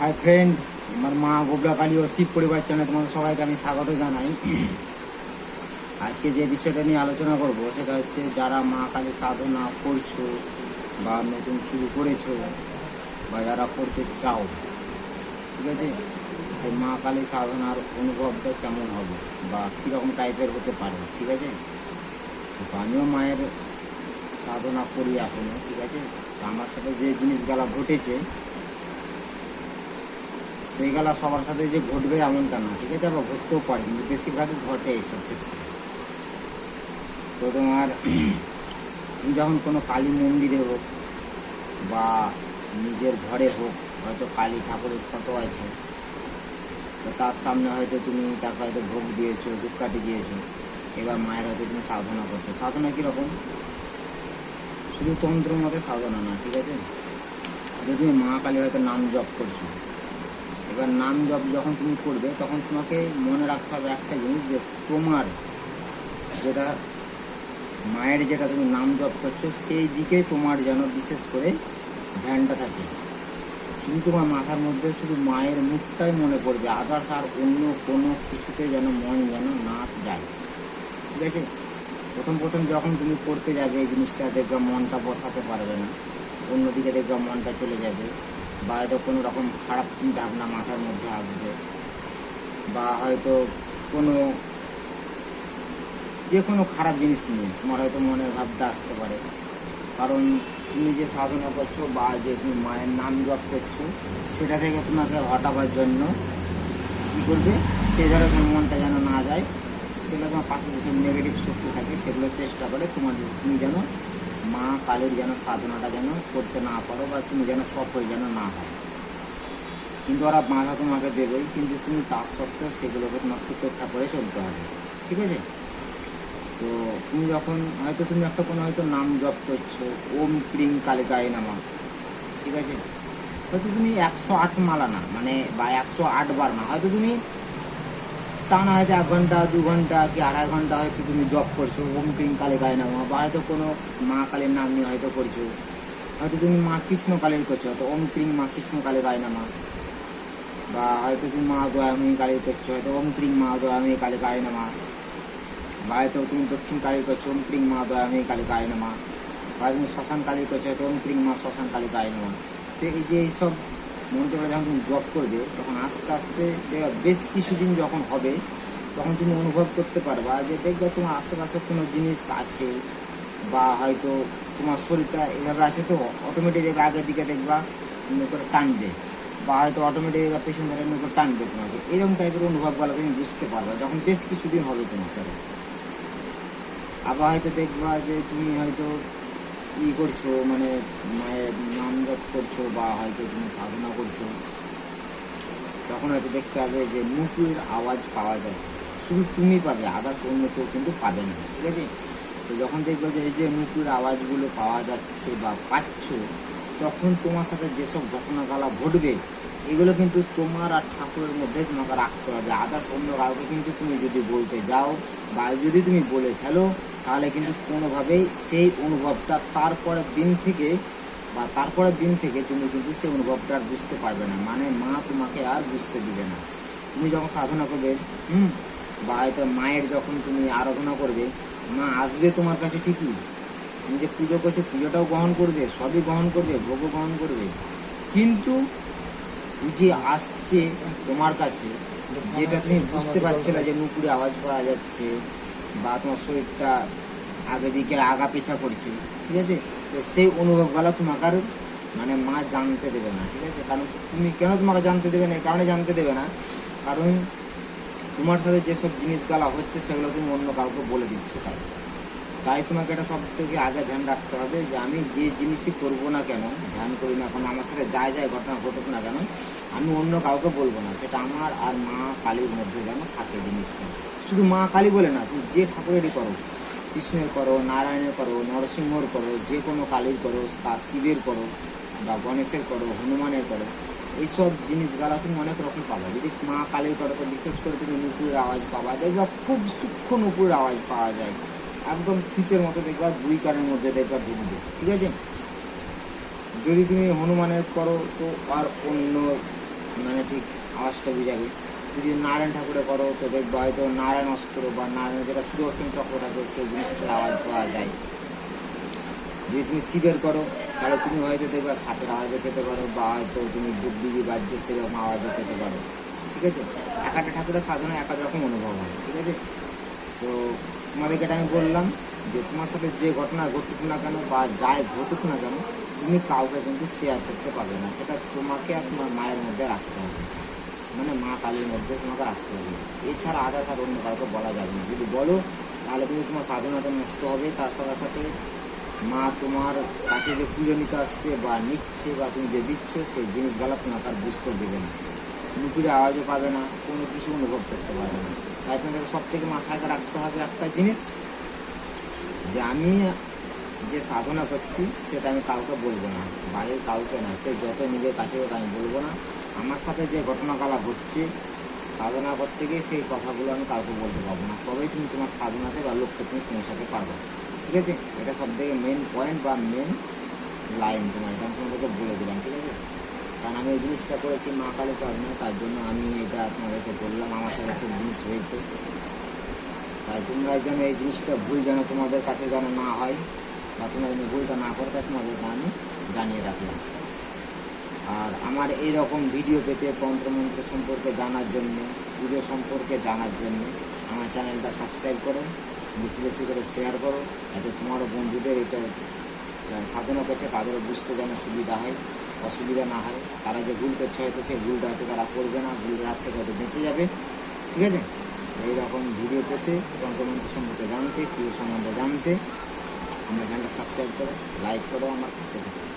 Hi friend আমার মা গোবলা কালী ও শিব পরিবার চ্যানেলে তোমাদের সবাইকে আমি স্বাগত জানাই। আজকে যে বিষয়টা নিয়ে আলোচনা করব সেটা হচ্ছে যারা মা কালী সাধনা করছ বা নতুন শুরু করেছ বা যারা করতে চাও, ঠিক আছে? সেই মা কালী সাধনার অনুভবটা কেমন হবে বা কীরকম টাইপের হতে পারে, ঠিক আছে? আমিও মায়ের সাধনা করি এখনও, ঠিক আছে? আমার সাথে যে জিনিসগুলা ঘটেছে সেইগুলা সবার সাথে যে ঘটবে এমনটা না ঠিক আছে, আবার ঘটতেও পারে, কিন্তু বেশিরভাগই ঘটে এইসব ক্ষেত্রে। তো তোমার, তুমি যখন কোনো কালী মন্দিরে হোক বা নিজের ঘরে হোক, হয়তো কালী ঠাকুরের ফটো আছে, তো তার সামনে হয়তো তুমি তাকে হয়তো ভোগ দিয়েছ ধূপকাঠি দিয়েছ, এবার মায়ের হয়তো তুমি সাধনা করছ। সাধনা কীরকম? শুধু তন্ত্র মতে সাধনা না, ঠিক আছে? হয়তো তুমি মা কালী হয়তো নাম জপ করছ। এবার নাম জপ যখন তুমি করবে, তখন তোমাকে মনে রাখতে হবে একটা জিনিস যে তোমার যেটা মায়ের যেটা তুমি নাম জপ করছ, সেই দিকে তোমার যেন বিশেষ করে ধ্যানটা থাকে। শুধু তোমার মাথার মধ্যে, শুধু মায়ের মুখটাই মনে পড়বে আদার্স আর অন্য কোনো কিছুতে যেন মন যেন না যায়। ঠিক আছে? প্রথম প্রথম যখন তুমি করতে যাবে, এই জিনিসটা দেখবে মনটা বসাতে পারবে না, অন্যদিকে দেখবে মনটা চলে যাবে। বা হয়তো কোনো রকম খারাপ চিন্তা ভাবনা মাথার মধ্যে আসবে। বা হয়তো কোনো যে কোনো খারাপ জিনিস নিয়ে তোমার হয়তো মনের ভাবটা আসতে পারে। কারণ তুমি যে সাধনা করছ বা যে তুমি মায়ের নাম জপ করছ, সেটা থেকে তোমাকে হটাবার জন্য কী করবে? সে ধরো তোমার মনটা যেন না যায়, সেগুলো তোমার পাশে যেসব নেগেটিভ শক্তি থাকে, সেগুলো চেষ্টা করে তোমার তুমি যেন মা কালের যেন সাধনাটা যেন করতে না পারো বা তুমি যেন সফল যেন না হয় কিন্তু ওরা বাধা তোমাকে দেবেই, কিন্তু তুমি তার সত্ত্বেও সেগুলোকে তোমাকে উপেক্ষা করে চলতে হবে, ঠিক আছে? তো তুমি যখন, হয়তো তুমি একটা কোনো হয়তো নাম জপ করছ, ওম ক্রিম কালিকায় নামা ঠিক আছে? হয়তো তুমি একশো আট মালা না মানে বা একশো আট বার না, হয়তো তুমি তা না হয়তো এক ঘণ্টা, দু ঘণ্টা কি আড়াই ঘণ্টা হয়তো তুমি জব করছ ওম ক্রিম কালী গায়ে নামা বা হয়তো কোনো মা কালীর নাম নিয়ে হয়তো করছ। হয়তো তুমি মা কৃষ্ণ কালীর করছ, হয়তো ওম ক্রিম মা কৃষ্ণ কালী গায়ে নামা। বা হয়তো তুমি মা দয়াময়ী কালীর করছ, হয়তো ওম ক্রিম মা দয়াময়ী কালী গায়ে নামা। বা হয়তো তুমি দক্ষিণ কালীর করছ ওম ক্রিম মা দয়াময়ী কালী গায়ে নামা। বা তুমি শ্মশান কালীর করছ, হয়তো ওম ক্রিম মা শ্মশান কালী গায়ে নামা। তো এই যে এইসব মন্ত্রটা যখন তুমি জব করবে, তখন আস্তে আস্তে বেশ কিছুদিন যখন হবে, তখন তুমি অনুভব করতে পারবা যে দেখবে তোমার আশেপাশে কোনো জিনিস আছে বা হয়তো তোমার শরীরটা এভাবে আছে তো অটোমেটিক দেখবে আগের দিকে দেখবা করে টানবে বা হয়তো অটোমেটিক দেখবা পেছন ধরে করে টানবে তোমাকে। এরকম টাইপের অনুভবগুলো তুমি বুঝতে পারবা যখন বেশ কিছুদিন হবে তোমার সাথে। আবার হয়তো দেখবা যে তুমি হয়তো ই করছ মানে মায়ের নাম জপ করছ বা হয়তো তুমি সাধনা করছ, তখন হয়তো দেখতে হবে যে নুপুরের আওয়াজ পাওয়া যাচ্ছে। শুধু তুমি পাবে, আদার্স অন্য কেউ কিন্তু পাবে না, ঠিক আছে? তো যখন দেখবে যে এই যে নুপুরের আওয়াজগুলো পাওয়া যাচ্ছে বা পাচ্ছ, তখন তোমার সাথে যেসব ঘটনাগুলো ঘটবে, এগুলো কিন্তু তোমার আর ঠাকুরের মধ্যে তোমাকে রাখতে হবে। আদার্স অন্য কাউকে কিন্তু তুমি যদি বলতে যাও বা যদি তুমি বলে ফেলো তাহলে কিন্তু কোনোভাবেই সেই অনুভবটা তারপরের দিন থেকে বা তারপরের দিন থেকে তুমি কিন্তু সেই অনুভবটা আর বুঝতে পারবে না। মানে মা তোমাকে আর বুঝতে দিবে না। তুমি যখন সাধনা করবে, হুম, বা হয়তো মায়ের যখন তুমি আরাধনা করবে, মা আসবে তোমার কাছে ঠিকই। তুমি যে পুজো করছ, পুজোটাও গ্রহণ করবে, সবই গ্রহণ করবে, ভোগও গ্রহণ করবে। কিন্তু যে আসছে তোমার কাছে, যেটা তুমি বুঝতে পারছ না যে নুপুরে আওয়াজ পাওয়া যাচ্ছে বা তোমার শরীরটা আগে দিকে আগা পেছা করছে, ঠিক আছে? তো সেই অনুভবগুলো তোমাকে আর মানে মা জানতে দেবে না, ঠিক আছে? কারণ তুমি কেন তোমাকে জানতে দেবে না? এই কারণে জানতে দেবে না। কারণ তোমার সাথে যেসব জিনিসগুলো হচ্ছে, সেগুলো তুমি অন্য কাউকে বলে দিচ্ছ তাই। তাই তোমাকে এটা সব থেকে আগে ধ্যান রাখতে হবে যে আমি যে জিনিসই করব না কেন, ধ্যান করি না কেন, আমার সাথে যায় যায় ঘটনা ঘটুক না কেন, আমি অন্য কাউকে বলব না। সেটা আমার আর মা কালীর মধ্যে যেন থাকে জিনিসটা। শুধু মা কালী বলে না, তুমি যে ঠাকুরেরই করো, কৃষ্ণের করো, নারায়ণের করো, নরসিংহর করো, যে কোনো কালীর করো তা শিবের করো, বা গণেশের করো, হনুমানের করো, এইসব জিনিসগুলো তুমি অনেক রকম পাবা। যদি মা কালীর করো তো বিশেষ করে তুমি নুপুরের আওয়াজ পাবা, দেখবা খুব সূক্ষ্ম নুপুরের আওয়াজ পাওয়া যায়। একদম সুইচের মতো দেখবা, দুই কানের মধ্যে দেখবা ঢুকবে ঠিক আছে? যদি তুমি হনুমানের করো, তো আর অন্য মানে ঠিক আওয়াজটা বুঝাবে। যদি নারায়ণ ঠাকুরে করো, তো দেখবে হয়তো নারায়ণ অস্ত্র বা নারায়ণ যেটা সুদর্শন চক্র থাকে, সেই জিনিসটার আওয়াজ পাওয়া যায়। যদি তুমি শিবের করো, তাহলে তুমি হয়তো দেখবে সাপের আওয়াজও পেতে পারো, বা হয়তো তুমি ডুবডুবি বাজছে সেরকম আওয়াজও পেতে পারো। ঠিক আছে? এক একটা ঠাকুরের এক এক রকম অনুভব হয়, ঠিক আছে? তো তোমাদেরকে এটা আমি বললাম যে তোমার সাথে যে ঘটনা ঘটুক না কেন বা যাই ঘটুক না কেন, তুমি কাউকে কিন্তু শেয়ার করতে পারবে না। সেটা তোমাকে আর তোমার মায়ের মধ্যে রাখতে হবে। মানে মা কালীর মধ্যে তোমাকে রাখতে হবে। এছাড়া আধার আর অন্য কাউকে বলা যাবে না। যদি বলো, তাহলে কিন্তু তোমার সাধনাটা নষ্ট হবে। তার সাথে সাথে মা তোমার কাছে যে পুজো নিতে আসছে বা নিচ্ছে বা তুমি যে দিচ্ছ, সেই জিনিসগুলো তোমাকে আর বুঝতে দেবে না। নুপুরে আওয়াজও পাবে না, কোনো কিছু অনুভব করতে পারবে না। তাই তোমাকে সব থেকে মাথায় রাখতে হবে একটা জিনিস, যে আমি যে সাধনা করছি, সেটা আমি কাউকে বলব না। বাড়ির কাউকে না, সে যত নিজের কাছে আমি বলব না। আমার সাথে যে ঘটনাগুলো ঘটছে সাধনা করতে গিয়ে সেই কথাগুলো আমি কাউকে বলতে পারব না। তবেই তুমি তোমার সাধনাতে বা লক্ষ্যে তুমি পৌঁছাতে পারবে। ঠিক আছে? এটা সব থেকে মেন পয়েন্ট বা মেন লাইন তোমার, এটা আমি তোমাদেরকে বলে দিলাম, ঠিক আছে? কারণ আমি এই জিনিসটা করেছি মা কালী সাধনা, তার জন্য আমি এটা তোমাদেরকে বললাম, আমার সাথে সব জিনিস হয়েছে। তাই তোমরা যেন এই জিনিসটা ভুল যেন তোমাদের কাছে যেন না হয়, বা তোমরা যেন ভুলটা না করতে তোমাদেরকে আমি জানিয়ে রাখলাম। আর আমার এই রকম ভিডিও পেতে তন্ত্রমন্ত্র সম্পর্কে জানার জন্য পুজো সম্পর্কে জানার জন্য আমার চ্যানেলটা সাবস্ক্রাইব করো বেশি বেশি করে শেয়ার করো, যাতে তোমারও বন্ধুদের এটা যারা সাধনা করছে তাদেরও বুঝতে যেন সুবিধা হয়, অসুবিধা না হয়। তারা যে ভুল করছে হয়তো সেই ভুলটা হয়তো তারা করবে না, ভুলের হাত থেকে হয়তো বেঁচে যাবে। ঠিক আছে? এইরকম ভিডিও পেতে তন্ত্রমন্ত্র সম্পর্কে জানতে পুজো সম্বন্ধে জানতে আমার চ্যানেলটা সাবস্ক্রাইব করো লাইক করো আমার কাছে থাকো।